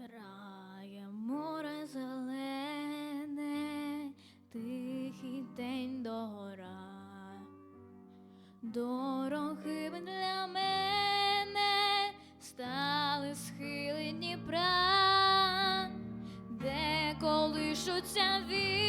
Грає море зелене, тихий день догора, дороги для мене стали схилені пра, де колишуться віри.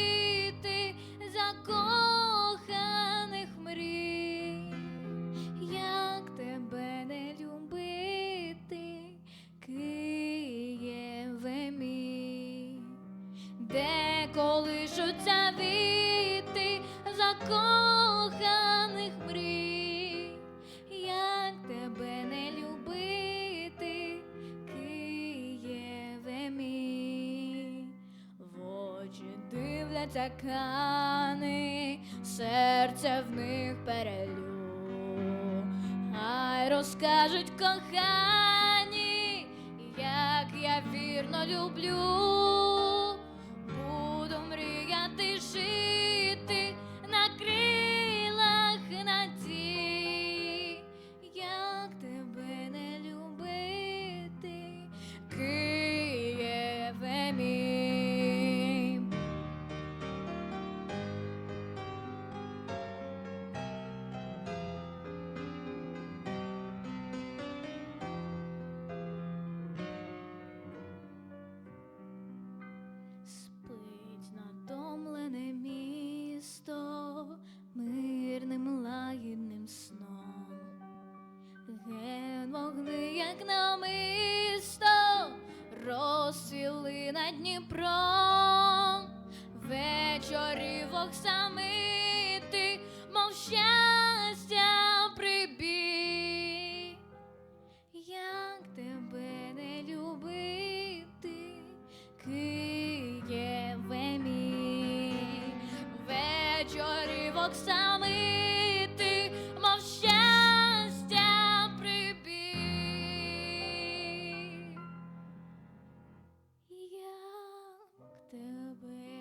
Колишуться віти закоханих мрій, як тебе не любити, Києве мій, в очі дивляться кани, серце в них перелю, хай розкажуть кохані, як я вірно люблю, мирним лагідним сном. Ген вогни, як намисто, розсвіли над Дніпром. Вечорівок самити, мог сам іти, мов щастя прибіг. Як тебе